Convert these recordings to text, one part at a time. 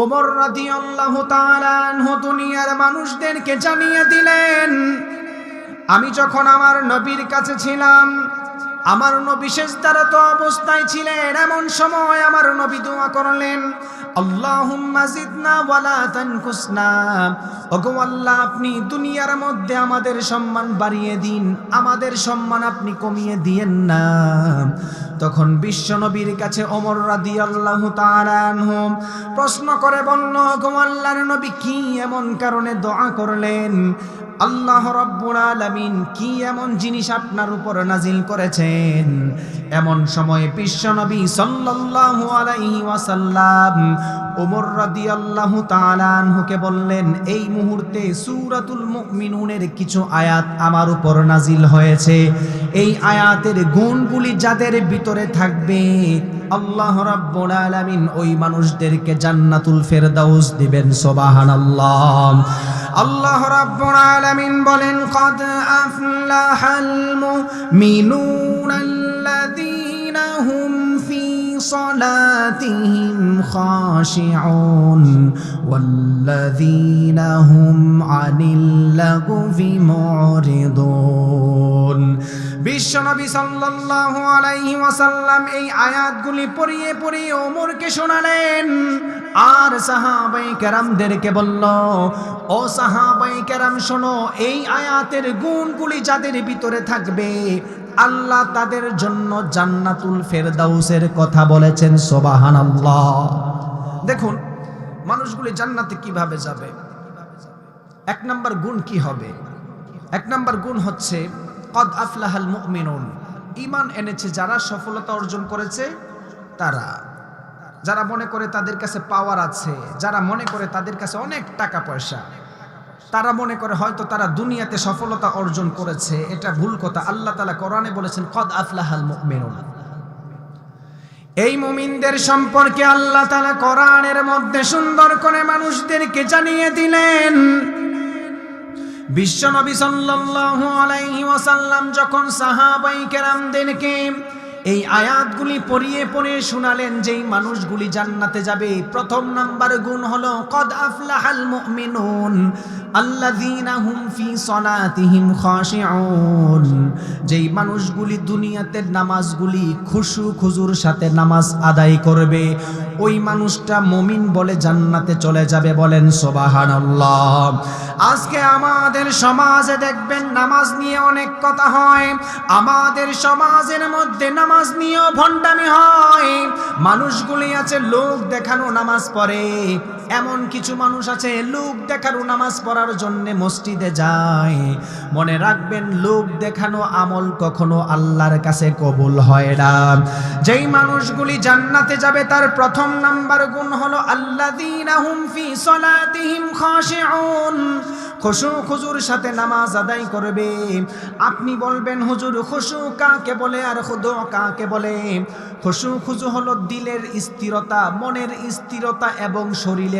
ওমর রাদিয়াল্লাহু তাআলা দুনিয়ার মানুষদেরকে জানিয়ে দিলেন আমি যখন আমার নবীর কাছে ছিলাম আমার নবী তো অবস্থায় ছিলেন, এমন সময় আমার নবী দোয়া করলেন আল্লাহ, আপনি দুনিয়ার মধ্যে আমাদের সম্মান বাড়িয়ে দিন, আমাদের সম্মান আপনি কমিয়ে দিয়েন না। তখন বিশ্ব নবীর কাছে ওমর রাদিয়াল্লাহু তাআলা আনহু প্রশ্ন করে বলল গো নবী কি এমন কারণে দোয়া করলেন? আল্লাহ রব্বুল আলামিন কি এমন জিনিস আপনার উপর নাজিল করেছেন এমন সময় বিশ্বনবী সাল্লাল্লাহু আলাইহি ওয়াসাল্লাম ওমর রাদিয়াল্লাহু তাআলা আনহুকে বললেন, এই মুহূর্তে সূরাতুল মুমিনুনের কিছু আয়াত আমার উপর নাজিল হয়েছে। এই আয়াতের গুণগুলি যাদের ভিতরে থাকবে, আল্লাহ রাব্বুল আলামিন ওই মানুষদেরকে জান্নাতুল ফেরদাউস দিবেন, সুবহানাল্লাহ। আল্লাহ রাব্বুল আলামিন বলেন কদ আফলাহাল মুমিনুন আল্লাযীনা হুম ফি صلاتهم خاشعون والذين هم عن اللغو معرضون বিশ্বনবী সাল্লাল্লাহু আলাইহি ওয়াসাল্লাম এই আয়াতগুলি পড়িয়ে পড়িয়ে ওমরকে শোনালেন। আর সাহাবাই কেরামদেরকে বলল, ও সাহাবাই কেরাম, শোনো, এই আয়াতের গুণগুলি যাদের ভিতরে থাকবে, আল্লাহ তাদের জন্য জান্নাতুল ফেরদাউসের কথা বলেছেন, সোবাহানাল্লাহ। দেখুন, মানুষগুলি জান্নাতে কীভাবে যাবে? এক নম্বর গুণ কি হবে? এক নম্বর গুণ হচ্ছে কদ আফলাহাল মুমিনুন। ইমান এনেছে যারা সফলতা অর্জন করেছে, তারা। যারা মনে করে তাদের কাছে পাওয়ার আছে, যারা মনে করে তাদের কাছে অনেক টাকা পয়সা, তারা মনে করে হয়তো তারা দুনিয়াতে সফলতা অর্জন করেছে, এটা ভুল কথা। আল্লাহ তালা কোরআনে বলেছেন, কদ আফলাহাল মুমিনুন। এই মুমিনদের সম্পর্কে আল্লাহ তালা কোরআনের মধ্যে সুন্দর করে মানুষদেরকে জানিয়ে দিলেন বিশ্বনবী সাল্লাল্লাহু আলাইহি ওয়াসাল্লাম যখন সাহাবাই কেরামদেরকে এই আয়াতগুলি পড়িয়ে পড়ে শোনালেন, যেই মানুষগুলি জান্নাতে যাবে, প্রথম নাম্বার গুণ হলো, কদ আফলাহাল মুমিনুন। যেই মানুষগুলি দুনিয়াতে নামাজগুলি খুশু খুজুর সাথে নামাজ আদায় করবে, ওই মানুষটা মুমিন বলে জান্নাতে চলে যাবে বলেন সুবহানাল্লাহ। আজকে আমাদের সমাজে দেখবেন নামাজ নিয়ে অনেক কথা হয়, আমাদের সমাজের মধ্যে নামাজ নিয়েও ভণ্ডামি হয়। মানুষগুলি আছে লোক দেখানো নামাজ পড়ে এমন কিছু মানুষ আছে, লোক দেখানো নামাজ পড়ার জন্য মসজিদে যায়। মনে রাখবেন, লোক দেখানো আমল কখনো আল্লাহর কাছে কবুল হয় না। যেই মানুষগুলি জান্নাতে যাবে, তার প্রথম নাম্বার গুণ হলো, আল্লাযীনা হুম ফি সলাতিহিম খাশিউন। খুশু খুজুর সাথে নামাজ আদায় করবে। আপনি বলবেন, হুজুর খুশু কাকে বলে আর খুদু কাকে বলে? খুশু খুজু হলো দিলের স্থিরতা, মনের স্থিরতা এবং শরীরের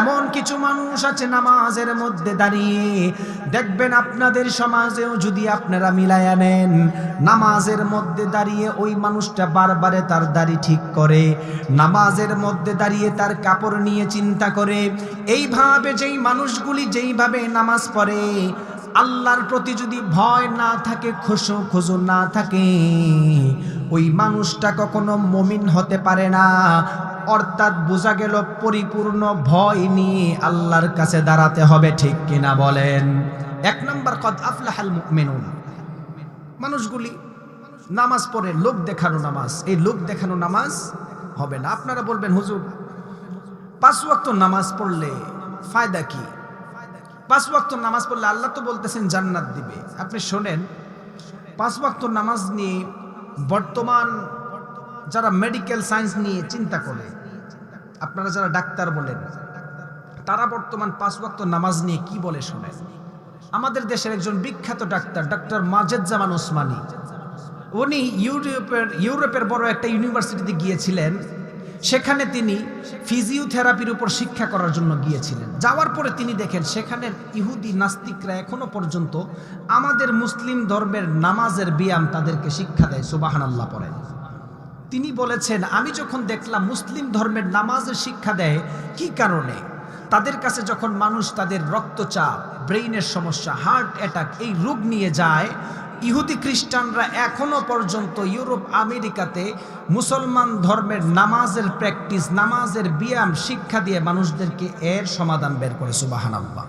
এমন কিছু মানুষ আছে নামাজের মধ্যে দাঁড়িয়ে। দেখবেন আপনাদের সমাজেও যদি আপনারা মিলায়া নেন, নামাজের মধ্যে দাঁড়িয়ে ওই মানুষটা বারবারে তার দাড়ি ঠিক করে, নামাজের মধ্যে দাঁড়িয়ে তার কাপড় নিয়ে চিন্তা করে। এইভাবে যেই মানুষগুলি যেইভাবে নামাজ পড়ে, আল্লাহর প্রতি যদি ভয় না থাকে খুশু খুজু না থাকে ওই মানুষটা কখনো মমিন হতে পারে না। অর্থাৎ বোঝা গেল পরিপূর্ণ ভয় নিয়ে আল্লাহর কাছে দাঁড়াতে হবে, ঠিক কিনা বলেন? এক নম্বর, কদ আফলাহাল মেনুন মানুষগুলি নামাজ পড়ে, লোক দেখানো নামাজ। এই লোক দেখানো নামাজ হবে না। আপনারা বলবেন, হুজুর, পাঁচ ওয়াক্ত নামাজ পড়লে ফায়দা কি? পাঁচ ওয়াক্ত নামাজ পড়লে আল্লাহ তো বলতেছেন, জান্নাত দিবে। আপনি শোনেন, পাঁচ ওয়াক্ত নামাজ নিয়ে বর্তমান যারা মেডিকেল সায়েন্স নিয়ে চিন্তা করে, আপনারা যারা ডাক্তার বলেন, তারা বর্তমান পাঁচ ওয়াক্ত নামাজ নিয়ে কি বলে শোনেন আমাদের দেশের একজন বিখ্যাত ডাক্তার ডাক্তার মাজেদ জামান ওসমানী। উনি ইউরোপের ইউরোপের বড় একটা ইউনিভার্সিটিতে গিয়েছিলেন। সেখানে তিনি ফিজিওথেরাপির উপর শিক্ষা করার জন্য গিয়েছিলেন। যাওয়ার পরে তিনি দেখেন সেখানের ইহুদি নাস্তিকরা এখনও পর্যন্ত আমাদের মুসলিম ধর্মের নামাজের ব্যায়াম তাদেরকে শিক্ষা দেয় সুবাহান আল্লাহ পড়েন। তিনি বলেছেন, আমি যখন দেখলাম মুসলিম ধর্মের নামাজের শিক্ষা দেয়, কি কারণে? তাদের কাছে যখন মানুষ তাদের রক্তচাপ, ব্রেইনের সমস্যা, হার্ট অ্যাটাক এই রোগ নিয়ে যায় ইহুদি খ্রিস্টানরা এখনও পর্যন্ত ইউরোপ, আমেরিকাতে মুসলমান ধর্মের নামাজের প্র্যাকটিস, নামাজের ব্যায়াম, শিক্ষা দিয়ে মানুষদেরকে এর সমাধান বের করে সুবাহান আল্লাহ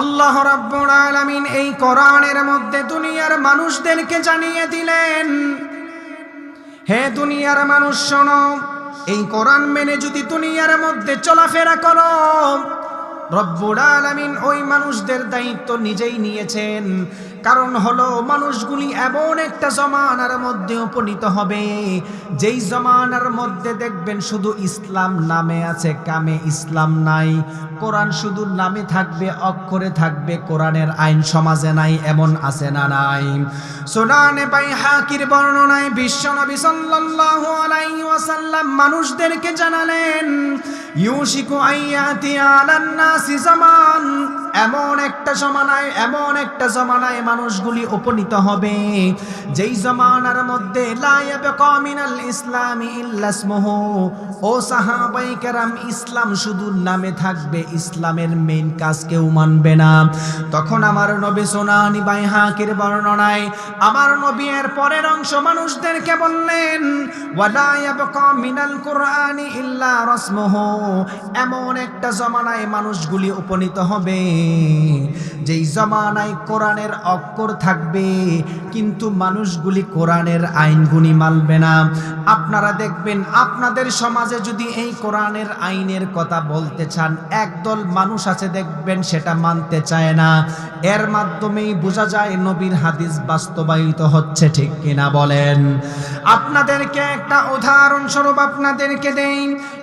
আল্লাহ রাব্বুল আলামিন এই কোরআনের মধ্যে দুনিয়ার মানুষদেরকে জানিয়ে দিলেন, হে দুনিয়ার মানুষ শোনো, এই কোরআন মেনে যদি দুনিয়ার মধ্যে চলাফেরা করো, রব্বুল আলামিন ওই মানুষদের দায়িত্ব নিজেই নিয়েছেন। কারণ হলো মানুষগুলি এমন একটা জমানার মধ্যে উপনীত হবে। যেই জমানার মধ্যে দেখবেন শুধু ইসলাম নামে আছে, কামে ইসলাম নাই। কোরআন শুধু নামে থাকবে, অক্ষরে থাকবে, কোরআনের আইন সমাজে নাই, এমন আছে না নাই। সোনানে পাই হাকির বর্ণনায় বিশ্বনবী সাল্লাল্লাহু আলাইহি ওয়াসাল্লাম মানুষদেরকে জানালেন, ইউশিকু আইয়াতি আলান নাসি জামান। এমন একটা জমানায়, এমন একটা জমানায় মানুষগুলি উপনীত হবে। যেই জমানার মধ্যে মিনাল ইসলামী ইল্লাসমহ ও সাহাবাই ইসলাম শুধু নামে থাকবে, ইসলামের মেইন কাজ কেউ মানবে না। তখন আমার নবী সোনানি বাই হাকির বর্ণনায়, আমার নবী এর পরের অংশ মানুষদেরকে বললেন মিনাল কুরআনি ইল্লা রাসমহ এমন একটা জমানায় মানুষগুলি উপনীত হবে। যেই জমানায় কোরআনের অক্ষর থাকবে। কিন্তু মানুষগুলি কোরআনের আইনগুলি মানবে না। আপনারা দেখবেন, আপনাদের সমাজে যদি এই কোরআনের আইনের কথা বলতে চান, একদল মানুষ আছে দেখবেন সেটা মানতে চায় না। এর মাধ্যমেই বোঝা যায় নবীর হাদিস বাস্তবায়িত হচ্ছে, ঠিক কিনা বলেন? আপনাদেরকে একটা উদাহরণ স্বরূপ আপনাদেরকে দেই।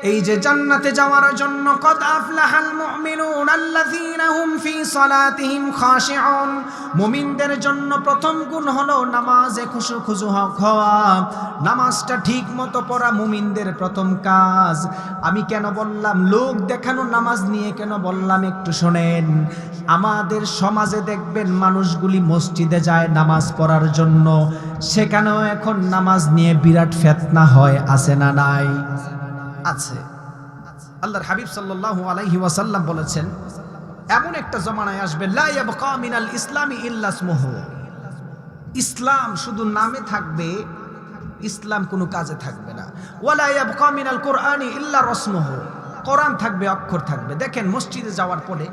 এই যে জান্নাতে যাওয়ার জন্য কদ আফলাহাল মুমিনুন আল্লাযীনা হুম ফি সালাতিহিম খাশিউন। মুমিনদের জন্য প্রথম গুণ হলো নামাজে খুশু খুশু হওয়া। নামাজটা ঠিক মতো পড়া মুমিনদের প্রথম কাজ। আমি কেন বললাম, লোক দেখানো নামাজ নিয়ে কেন বললাম একটু শোনেন। আমাদের সমাজে দেখবেন মানুষগুলি মসজিদে যায় নামাজ পড়ার জন্য। সেখানেও এখন নামাজ নিয়ে বিরাট ফেতনা হয়, আছে না নাই? আছে। আল্লাহর হাবিব সাল্লাল্লাহু আলাইহি ওয়াসাল্লাম বলেছেন এমন একটা জমানায় আসবে মিনাল ইসলামি ইল্লা ইসমুহু। ইসলাম শুধু নামে থাকবে, ইসলাম কোনো কাজে থাকবে না। ওয়ালা ইয়াবকা মিনাল কোরআনি ইল্লা রসমুহু। কোরআন থাকবে, অক্ষর থাকবে। দেখেন, মসজিদে যাওয়ার পরে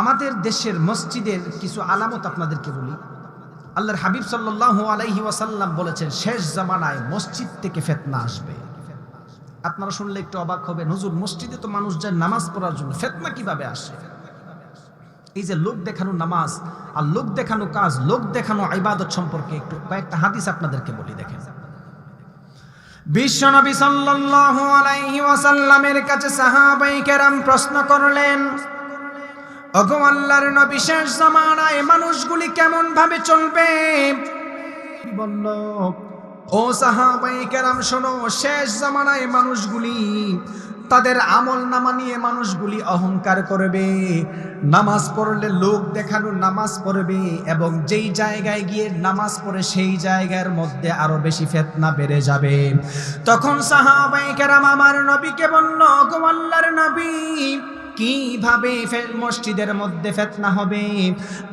আমাদের দেশের মসজিদের কিছু আলামত আপনাদেরকে বলি। আল্লাহর হাবিব সাল্লাল্লাহু আলাইহি ওয়াসাল্লাম বলেছেন, শেষ জামানায় মসজিদ থেকে ফেতনা আসবে। আপনারা শুনলে একটু অবাক হবে নজর মসজিদে তো মানুষ যায় নামাজ পড়ার জন্য, ফেতনা কীভাবে আসে? এই যে লোক দেখানো নামাজ আর লোক দেখানো কাজ, লোক দেখানো ইবাদত সম্পর্কে একটু কয়েকটা হাদিস আপনাদেরকে বলি দেখেন। বিশ্বনবী সাল্লাল্লাহু আলাইহি ওয়াসাল্লামের কাছে সাহাবাই কেরাম প্রশ্ন করলেন, ওগো আল্লাহর নবী, শেষ জামানায় মানুষগুলি কেমন ভাবে চলবে বলল, ও সাহাবাই কেরাম, শোনো, শেষ জামানায় মানুষগুলি তাদের আমল নামা নিয়ে মানুষগুলি অহংকার করবে। নামাজ পড়লে লোক দেখানো নামাজ পড়বে এবং যেই জায়গায় গিয়ে নামাজ পড়ে সেই জায়গার মধ্যে আরও বেশি ফেতনা বেড়ে যাবে। তখন সাহাবাই কেরাম আমার নবীকে বলল গোয়াল্লার নবী কীভাবে মসজিদের মধ্যে ফেতনা হবে?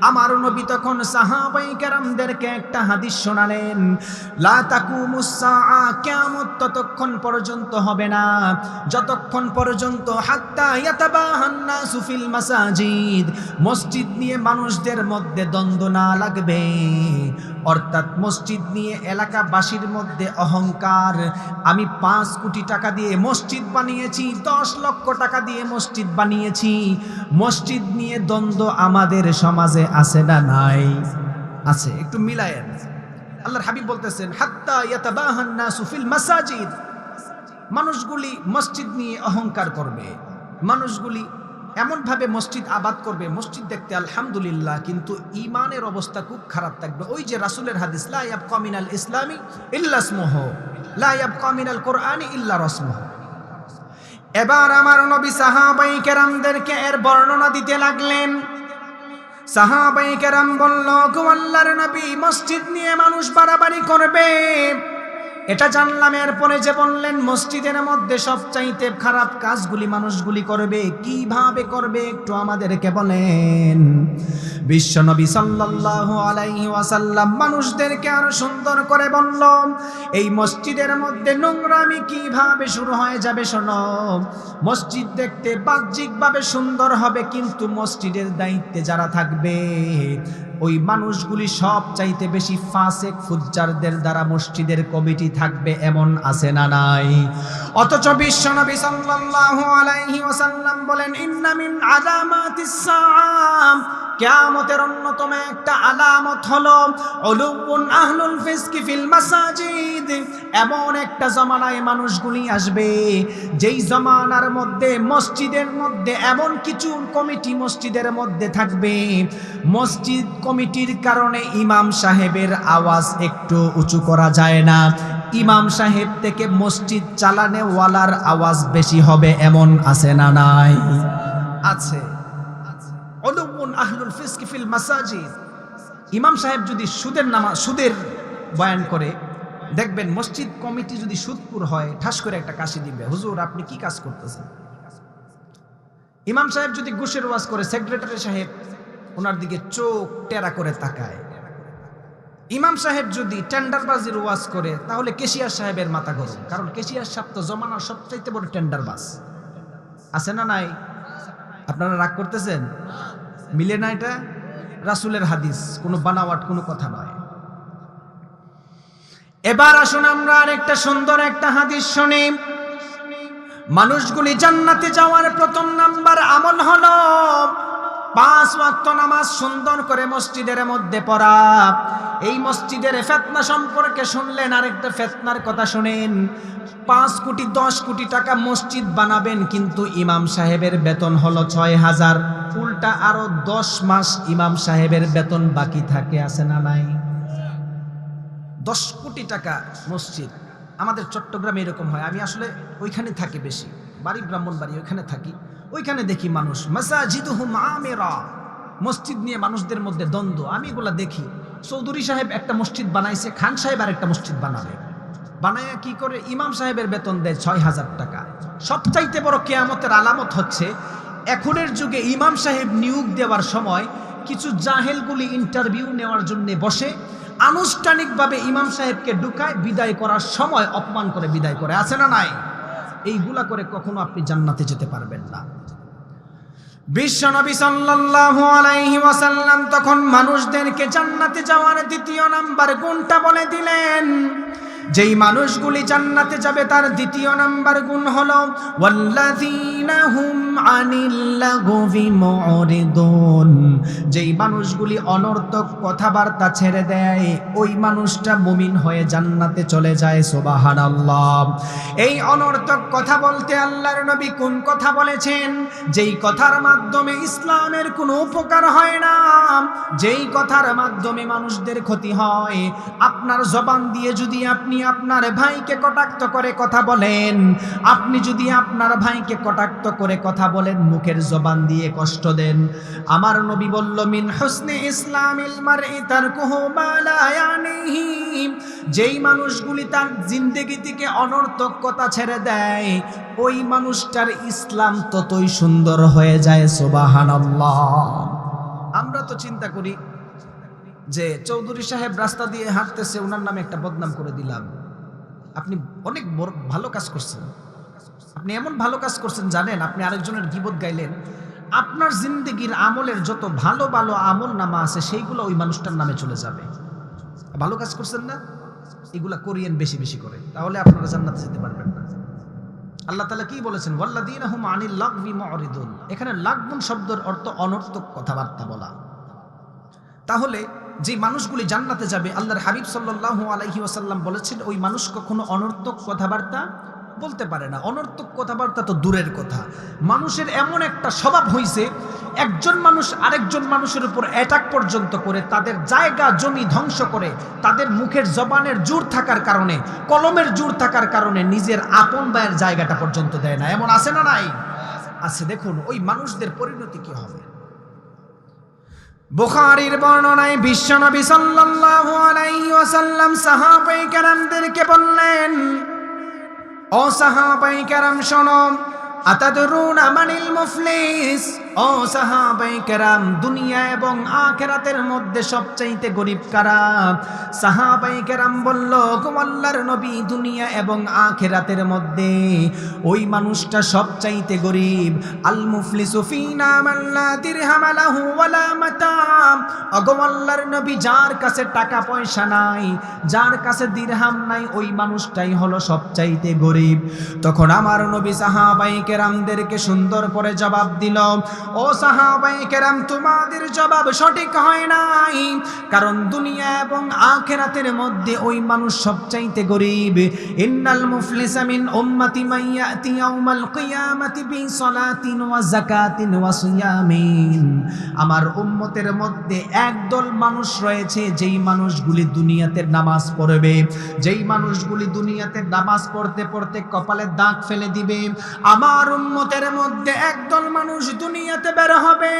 আমার নবী তখন সাহাবাই কেরামদেরকে একটা হাদিস শোনালেন, লা তাকুমুস সাআ, কিয়ামত ততক্ষণ পর্যন্ত হবে না। যতক্ষণ পর্যন্ত হাত্তা ইয়াতাবাহান নাসু ফিল মাসাজিদ, মসজিদ নিয়ে মানুষদের মধ্যে দ্বন্দ্ব না লাগবে। অর্থাৎ মসজিদ নিয়ে এলাকাবাসীর মধ্যে অহংকার। আমি পাঁচ কোটি টাকা দিয়ে মসজিদ বানিয়েছি, দশ লক্ষ টাকা দিয়ে মসজিদ বানিয়েছি। মসজিদ নিয়ে দ্বন্দ্ব আমাদের সমাজে আছে না নাই? আছে, একটু মিলায়েন। আল্লাহর হাবিব বলতেছেন, হাত্তা ইয়াতাবাহান নাসু ফিল মাসাজিদ। মানুষগুলি মসজিদ নিয়ে অহংকার করবে। মানুষগুলি এমনভাবে মসজিদ আবাদ করবে, মসজিদ দেখতে আলহামদুলিল্লাহ, কিন্তু ইমানের অবস্থা খুব খারাপ থাকবে। ওই যে রাসুলের হাদিস লাইয়াব কমিনাল ইসলামী ইল্লাসমোহ লাইয়াব কমিনাল কোরআনি ইল্লা রসমোহ। এবার আমার নবী সাহাবাই কেরামদেরকে এর বর্ণনা দিতে লাগলেন। সাহাবাই কেরাম বলল, গো আল্লাহর নবী, মসজিদ নিয়ে মানুষ বাড়াবাড়ি করবে। এটা জানলাম, এরপরে যে বললেন, মসজিদের মধ্যে সবচাইতে খারাপ কাজগুলি মানুষগুলি করবে, কীভাবে করবে একটু আমাদেরকে বলেন। বিশ্বনবী সাল্লাল্লাহু আলাইহি ওয়াসাল্লাম মানুষদেরকে আরও সুন্দর করে বলল, এই মসজিদের মধ্যে নোংরামি কীভাবে শুরু হয়ে যাবে শোনো? মসজিদ দেখতে বাহ্যিকভাবে সুন্দর হবে, কিন্তু মসজিদের দায়িত্বে যারা থাকবে ওই মানুষগুলি সব চাইতে বেশি ফাসেক ফুজ্জারদের দ্বারা মসজিদের কমিটি থাকবে এমন আছে না নাই? অথচ বিশ্বনবী সাল্লাল্লাহু আলাইহি ওয়াসাল্লাম বলেন, ইন্না মিন আলামাতিস সাআম। কিয়ামতের অন্যতম একটা আলামত হলো উলুউন আহলুল ফিসকি ফিল মাসাজিদ। এমন একটা জমানায় মানুষগুলি আসবে, যেই জমানার মধ্যে, মসজিদের মধ্যে এমন কিছু কমিটি মসজিদের মধ্যে থাকবে। মসজিদ কমিটির কারণে ইমাম সাহেবের আওয়াজ একটু উঁচু করা যায় না। ইমাম সাহেব থেকে মসজিদ চালানে ওয়ালার আওয়াজ বেশি হবে, এমন আছে না নাই? আছে। আহলুল ফিসকি মাসাজিদ। ইমাম সাহেব যদি সুদের নামা, সুদের বয়ান করে, দেখবেন মসজিদ কমিটি যদি সুদপুর হয়, ঠাস করে একটা কাশি দিবে। হুজুর, আপনি কি কাজ করতেছেন? ইমাম সাহেব যদি ঘুষের ওয়াজ করে, সেক্রেটারি সাহেব ওনার দিকে চোখ টেরা করে তাকায়। ইমাম সাহেব যদি টেন্ডারবাজির ওয়াজ করে, তাহলে কেশিয়ার সাহেবের মাথা গরম। কারণ কেশিয়ার সাহেব তো জমানার সবচাইতে বড় টেন্ডারবাজ। আছে না নাই? আপনারা রাগ করতেছেন? মিলে না এটা? রাসুলের হাদিস, কোনো বানাওয়াট, কোনো কথা নয়। এবার আসুন আমরা আরেকটা সুন্দর একটা হাদিস শুনি। মানুষগুলি জান্নাতে যাওয়ার প্রথম নাম্বার আমল হলো পাঁচ ওয়াক্ত নামাজ সুন্দর করে মসজিদের মধ্যে পড়া। এই মসজিদের ফেতনা সম্পর্কে শুনলেন আরেকটা ফেতনার কথা শুনেন। পাঁচ কোটি, দশ কোটি টাকা মসজিদ বানাবেন কিন্তু ইমাম সাহেবের বেতন হলো ছয় হাজার। উল্টা আরও দশ মাস ইমাম সাহেবের বেতন বাকি থাকে, আছে না নাই? দশ কোটি টাকা মসজিদ। আমাদের চট্টগ্রামে এরকম হয়। আমি আসলে ওইখানে থাকি বেশি। বাড়ি ব্রাহ্মণ বাড়ি ওইখানে থাকি। ওইখানে দেখি মানুষ। মাসাজিদুহুম আমেরা। মসজিদ নিয়ে মানুষদের মধ্যে দ্বন্দ্ব। আমি এগুলা দেখি। চৌধুরী সাহেব একটা মসজিদ বানাইছে, খান সাহেব আর একটা মসজিদ বানাবে। বানায়া কি করে? ইমাম সাহেবের বেতন দেয় ছয় হাজার টাকা। সবচাইতে বড় কেয়ামতের আলামত হচ্ছে, এখনের যুগে ইমাম সাহেব নিয়োগ দেওয়ার সময় কিছু জাহেলগুলি ইন্টারভিউ নেওয়ার জন্য বসে, আনুষ্ঠানিকভাবে ইমাম সাহেবকে ঢুকায় বিদায় করার সময় অপমান করে বিদায় করে। আছে না নাই? এইগুলা করে কখনো আপনি জান্নাতে যেতে পারবেন না। বিশ্বনবী সাল্লাল্লাহু আলাইহি ওয়াসাল্লাম তখন মানুষদেরকে জান্নাতে যাওয়ার দ্বিতীয় নাম্বার গুণটা বলে দিলেন যেই মানুষগুলি জান্নাতে যাবে তার দ্বিতীয় নাম্বার গুণ হল যেই মানুষগুলি অনর্থক কথাবার্তা ছেড়ে দেয়, ওই মানুষটা মুমিন হয়ে জান্নাতে চলে যায়, সুবহানাল্লাহ। এই অনর্থক কথা বলতে আল্লাহর নবী কোন কথা বলেছেন? যেই কথার মাধ্যমে ইসলামের কোনো উপকার হয় না। যেই কথার মাধ্যমে মানুষদের ক্ষতি হয়। আপনার জবান দিয়ে যদি আপনি আপনার ভাইকে কটাক্ত করে কথা বলেন। আপনি যদি আপনার ভাইকে কটাক্ত করে কথা বলেন, মুখের জবান দিয়ে কষ্ট দেন। আমার নবী বলল, মিন হুসনে ইসলামিল মারই তারকুহু মা লা যেই মানুষগুলি তার জিন্দেগি থেকে অনর্থক কথা ছেড়ে দেয়, ওই মানুষটার ইসলাম ততই সুন্দর হয়ে যায়, সুবহানাল্লাহ। আমরা তো চিন্তা করি যে চৌধুরী সাহেব রাস্তা দিয়ে হাঁটতেছে, ওনার নামে একটা বদনাম করে দিলাম। আপনি অনেক ভালো কাজ করছেন। আপনি এমন ভালো কাজ করছেন, জানেন, আপনি আরেকজনের গিবত গাইলেন। আপনার জিন্দগির আমলের যত ভালো ভালো আমল নামা আছে, সেইগুলো ওই মানুষটার নামে চলে যাবে। ভালো কাজ করছেন না? এগুলা করিয়েন বেশি বেশি করে। তাহলে আপনারা জান্নাতে যেতে পারবেন না। আল্লাহ তালা কি বলেছেন? ওয়াল্লাদিন হুম আনিল লাগবি মরিদুন। এখানে লাগবুন শব্দের অর্থ অনর্থক কথাবার্তা বলা। তাহলে যে মানুষগুলি জান্নাতে যাবে, আল্লাহর হাবিব সাল্লাল্লাহু আলাইহি ওয়াসাল্লাম বলেছেন, ওই মানুষ কখনো অনর্থক কথাবার্তা বলতে পারে না। অনর্থক কথাবার্তা তো দূরের কথা। মানুষের এমন একটা স্বভাব হইছে, একজন মানুষ আরেকজন মানুষের উপর অ্যাটাক পর্যন্ত করে, তাদের জায়গা, জমি ধ্বংস করে, তাদের মুখের জবানের জোর থাকার কারণে, কলমের জোর থাকার কারণে নিজের আপন ভাইয়ের জায়গাটা পর্যন্ত দেয় না। এমন আছে না নাই? আছে। দেখুন, ওই মানুষদের পরিণতি কি হবে? বুখারীর বর্ণনায় বিশ্বনবী সাল্লাল্লাহু আলাইহি ওয়াসাল্লাম সাহাবায়ে কেরামদেরকে বললেন, ও সাহাবাই কেরাম, শোনো, আতাদুরুনা মানিল মুফলিস? ও সাহাবাই কেরাম, দুনিয়া এবং আখেরাতের মধ্যে সবচাইতে গরিব কারা? সাহাবাই কেরাম বলল গোমাল্লার নবী দুনিয়া এবং আখেরাতের মধ্যে ওই মানুষটা সবচাইতে গরিব। আল মুফলিসু ফিনা মাল্লা দিরহাম লাহু ওয়ালা মাতাম। অগমাল্লার নবী, যার কাছে টাকা পয়সা নাই, যার কাছে দিরহাম নাই, ওই মানুষটাই হলো সবচাইতে গরিব। তখন আমার নবী সাহাবাই কেরামদেরকে সুন্দর করে জবাব দিল ও সাহাবাই কেরাম, তোমাদের জবাব সঠিক হয় নাই। কারণ দুনিয়া এবং আখেরাতের মধ্যে ওই মানুষ সবচাইতে গরিব। ইন্নাল মুফলিসা মিন উম্মতি মাইয়াতি ইয়াউমাল কিয়ামাতি বিসলাতিন ওয়া যাকাতিন ওয়া সিয়ামিন। আমার উম্মতের মধ্যে একদল মানুষ রয়েছে, যেই মানুষগুলি দুনিয়াতে নামাজ পড়বে। যেই মানুষগুলি দুনিয়াতে নামাজ পড়তে পড়তে কপালে দাগ ফেলে দিবে। আমার উম্মতের মধ্যে একদল মানুষ দুনিয়াতে বের হবে।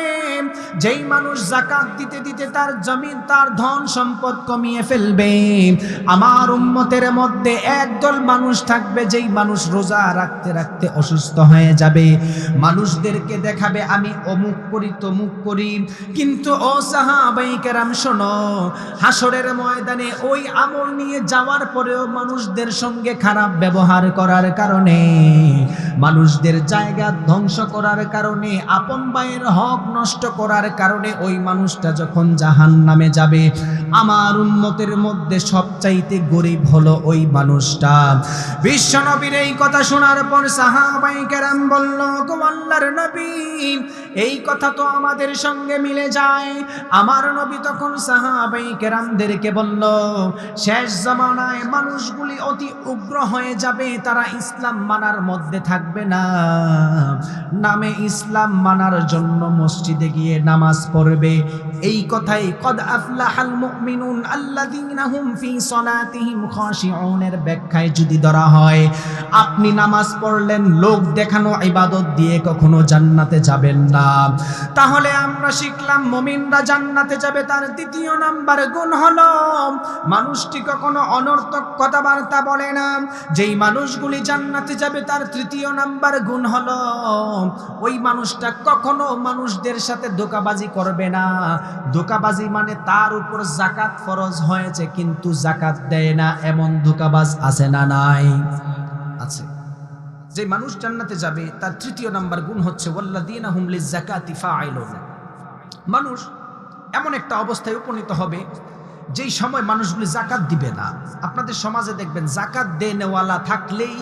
যেই মানুষ জাকাত দিতে দিতে তার জমিন, তার ধন সম্পদ কমিয়ে ফেলবে। আমার উম্মতের মধ্যে একদল মানুষ থাকবে, যেই মানুষ রোজা রাখতে রাখতে অসুস্থ হয়ে যাবে। মানুষদেরকে দেখাবে, আমি অমুক করি, তমুক করি। কিন্তু ও সাহাবাই কেরাম, শোনো হাসরের ময়দানে ওই আমল নিয়ে যাওয়ার পরেও মানুষদের সঙ্গে খারাপ ব্যবহার করার কারণে, মানুষদের জায়গা ধ্বংস করার কারণে, আপন ভাইয়ের হক নষ্ট করার কারণে ওই মানুষটা যখন জাহান নামে যাবে, আমার উন্মতের মধ্যে সবচাইতে গরিব হলো ওই মানুষটা। বিশ্বনবীর এই কথা শোনার পর সাহাবাই কেরাম বলল গো আল্লাহর নবী, এই কথা তো আমাদের সঙ্গে মিলে যায়। আমার নবী তখন সাহাবাই কেরামদেরকে বলল, শেষ জামানায় মানুষগুলি অতি উগ্র হয়ে যাবে, তারা ইসলাম মানার মধ্যে থাকবে না। নামে ইসলাম মানার জন্য মসজিদে গিয়ে নামাজ পড়বে। এই কথাই কদ আফলাহাল মুমিনুন আল্লাযীনা হুম ফি সলাতিহিম খাশিউনের ব্যাখ্যায় যদি ধরা হয়, আপনি নামাজ পড়লেন, লোক দেখানো ইবাদত দিয়ে কখনো জান্নাতে যাবেন না। তাহলে আমরা শিখলাম, মুমিনরা জান্নাতে যাবে, তার দ্বিতীয় নাম্বার গুণ হলো, মানুষটি কখনো অনর্থক কথাবার্তা বলে না। যেই মানুষগুলি জান্নাতে যাবে, তার তৃতীয় নাম্বার গুণ হলো, ওই মানুষটা কখনো মানুষদের সাথে ধোকাবাজি করবে না। ধোকাবাজি মানে তার উপর জাকাত ফরজ হয়েছে, কিন্তু জাকাত দেয় না, এমন ধোকাবাজ আছে না নাই? আছে। যে মানুষ জান্নাতে যাবে, তার তৃতীয় নাম্বার গুণ হচ্ছে ওয়াল্লাদিনা হুমলি জাকাতি ফাইলুন মানুষ এমন একটা অবস্থায় উপনীত হবে, যেই সময় মানুষগুলি জাকাত দিবে না। আপনাদের সমাজে দেখবেন জাকাত দে নেওয়ালা থাকলেই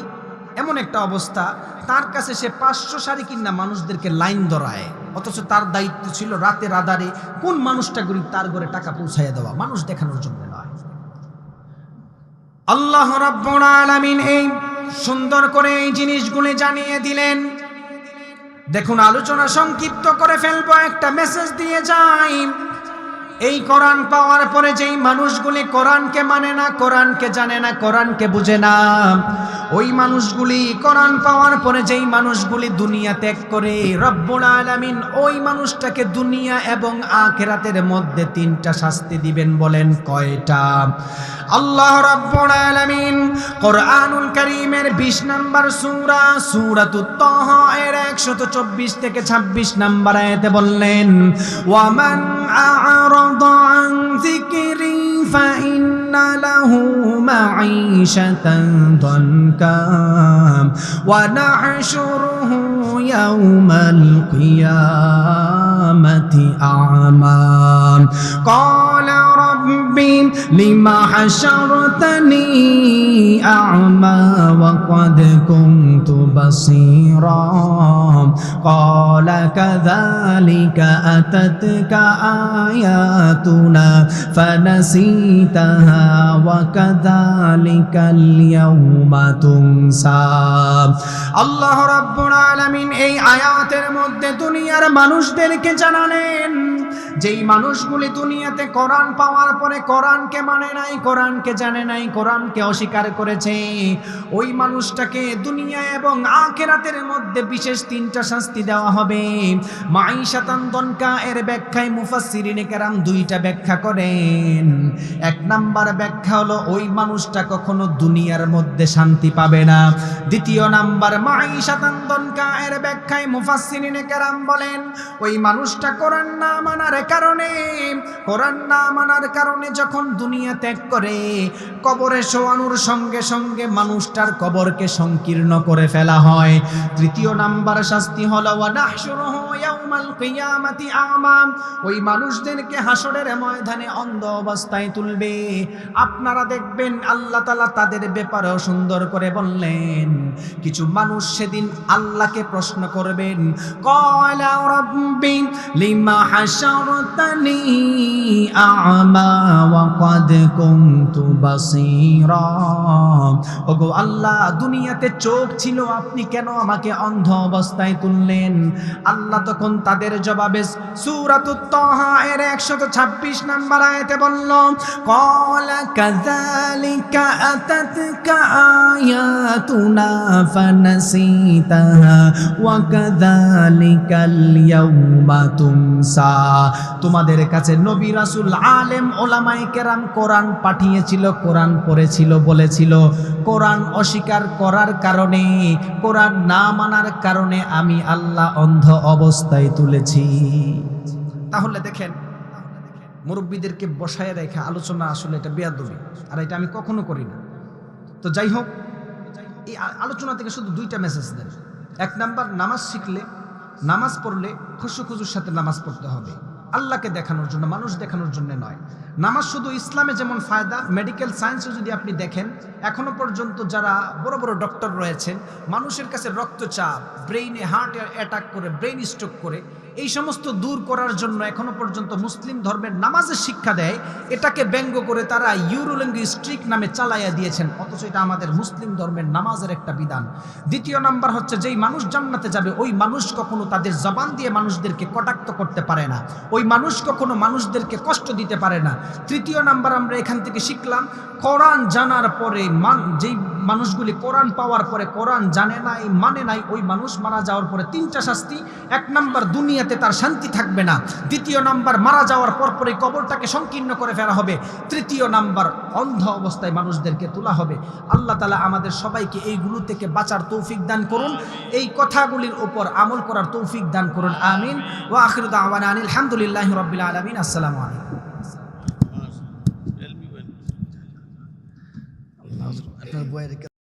এমন একটা অবস্থা, তার কাছে সে পাঁচশো শাড়ি কিনা মানুষদেরকে লাইন ধরায়। অথচ তার দায়িত্ব ছিল রাতের আধারে কোন মানুষটা গরিব তার ঘরে টাকা পৌঁছাইয়া দেওয়া, মানুষ দেখানোর জন্য নয়। আল্লাহ এই সুন্দর করে এই জিনিসগুলি জানিয়ে দিলেন। দেখুন, আলোচনা সংক্ষিপ্ত করে ফেলব, একটা মেসেজ দিয়ে যাই। এই কোরআন পাওয়ার পরে যেই মানুষগুলি কোরআনকে মানে না, কোরআনকে জানে না, কোরআনকে বুঝে না, ওই মানুষগুলি কোরআন পাওয়ার পরে যেই মানুষগুলি দুনিয়া ত্যাগ করে, রব্বুল আলামিন ওই মানুষটাকে দুনিয়া এবং আখেরাতের মধ্যে তিনটা শাস্তি দিবেন বলেন কয়টা? আল্লাহ রাব্বুল আলামিন কোরআনুল কারীমের 20 নাম্বার সূরা, সূরাতুত তাহা এর 124 থেকে 26 নাম্বার আয়াতে বললেন ওয়ামান আ'রাদা أعرض عن ذكري فإن له معيشة ضنكا ونحشره يوم القيامة أعمى. قال رب لما حشرتني أعمى وقد كنت بصيرا قال كذلك أتتك آياتنا فنسيتها وكذلك اليوم تنسى আল্লাহ রাব্বুল আলামিন এই আয়াতের মধ্যে দুনিয়ার মানুষদেরকে জানালেন যেই মানুষগুলি দুনিয়াতে কোরআন পাওয়ার পরে কোরআনকে মানে নাই, কোরআনকে জানে নাই, কোরআনকে অস্বীকার করেছে। ওই মানুষটাকে দুনিয়া এবং আখেরাতের মধ্যে বিশেষ তিনটা শাস্তি দেওয়া হবে। মাইশাতান দনকা এর ব্যাখ্যায় মুফাসসিরিনে কেরাম দুইটা ব্যাখ্যা করেন। এক নাম্বার ব্যাখ্যা হলো, ওই মানুষটা কখনো দুনিয়ার মধ্যে শান্তি পাবে না। দ্বিতীয় নাম্বার মাইশাতান দনকা এর ব্যাখ্যায় মুফাসসিরিনে কেরাম বলেন, ওই মানুষটা কোরআন না মানার কারণে, কোরআন না মানার কারণে যখন দুনিয়া ত্যাগ করে, কবরে শোয়ানোর সঙ্গে সঙ্গে মানুষটার কবরকে সংকীর্ণ করে ফেলা হয়। তৃতীয় নাম্বার শাস্তি হলো ওই মানুষদেরকে হাসরের ময়দানে অন্ধ অবস্থায় তুলবে। আপনারা দেখবেন আল্লাহ তাআলা তাদের ব্যাপারেও সুন্দর করে বললেন। কিছু মানুষ সেদিন আল্লাহকে প্রশ্ন করবেন কয়লা লিমা হাশারতানি আ'মা ক্বাদ কুনতু বাসীরা। ওগো আল্লাহ, দুনিয়াতে চোখ ছিল, আপনি কেন আমাকে অন্ধ অবস্থায় তুললেন? আল্লাহ তখন তাদের জবাবে সূরাতুত তাহা এর 126 নাম্বার আয়াতে বলল কাযালিকা আতাতকা আয়াতুনা ফানাসিতাহা ওয়া কাযালিকাল ইয়াউমা তুমসা। তোমাদের কাছে নবী রাসূল, আলেম, ওলামায়ে কেরাম কোরআন পাঠিয়েছিল, কোরআন পড়েছিল, বলেছিল, কোরআন অস্বীকার করার কারণে, কোরআন না মানার কারণে আমি আল্লাহ অন্ধ অবস্থায় তুলেছি। তাহলে দেখেন, মুরব্বীদেরকে বসায় রেখে আলোচনা আসলে এটা বেয়াদবি, আর এটা আমি কখনো করি না। তো যাই হোক, এই আলোচনা থেকে শুধু দুইটা মেসেজ দেন। এক নাম্বার, নামাজ শিখলে, নামাজ পড়লে খুশু খুশুর সাথে নামাজ পড়তে হবে। আল্লাহকে দেখানোর জন্য, মানুষ দেখানোর জন্য নয়। নামাজ শুধু ইসলামে যেমন ফায়দা মেডিকেল সায়েন্সে যদি আপনি দেখেন, এখনও পর্যন্ত যারা বড় বড় ডক্টর রয়েছেন, মানুষের কাছে রক্তচাপ ব্রেইনে হার্ট অ্যাটাক করে ব্রেইন স্ট্রোক করে এই সমস্ত দূর করার জন্য এখনও পর্যন্ত মুসলিম ধর্মের নামাজের শিক্ষা দেয়, এটাকে ব্যঙ্গ করে তারা ইউরোলিঙ্গি স্ট্রিক নামে চালাইয়া দিয়েছেন, অথচ এটা আমাদের মুসলিম ধর্মের নামাজের একটা বিধান। দ্বিতীয় নাম্বার হচ্ছে, যেই মানুষ জান্নাতে যাবে, ওই মানুষ কখনো তাদের জবান দিয়ে মানুষদেরকে কটাক্ত করতে পারে না। ওই মানুষ কখনো মানুষদেরকে কষ্ট দিতে পারে না। তৃতীয় নাম্বার আমরা এখান থেকে শিখলাম, কোরআন জানার পরে মান যেই মানুষগুলি কোরআন পাওয়ার পরে কোরআন জানে নাই মানে নাই, ওই মানুষ মারা যাওয়ার পরে তিনটা শাস্তি। এক নাম্বার, দুনিয়াতে তার শান্তি থাকবে না। দ্বিতীয় নাম্বার, মারা যাওয়ার পর পরে কবরটাকে সংকীর্ণ করে ফেলা হবে। তৃতীয় নাম্বার, অন্ধ অবস্থায় মানুষদেরকে তোলা হবে। আল্লাহ তালা আমাদের সবাইকে এইগুলো থেকে বাঁচার তৌফিক দান করুন। এই কথাগুলির ওপর আমল করার তৌফিক দান করুন। আমিন। ও আখিরুদ আওয়ান আনিল আলহামদুলিল্লাহ রবিল আলমিন। আসসালামু আলাইকুম। আপনার বইয়ের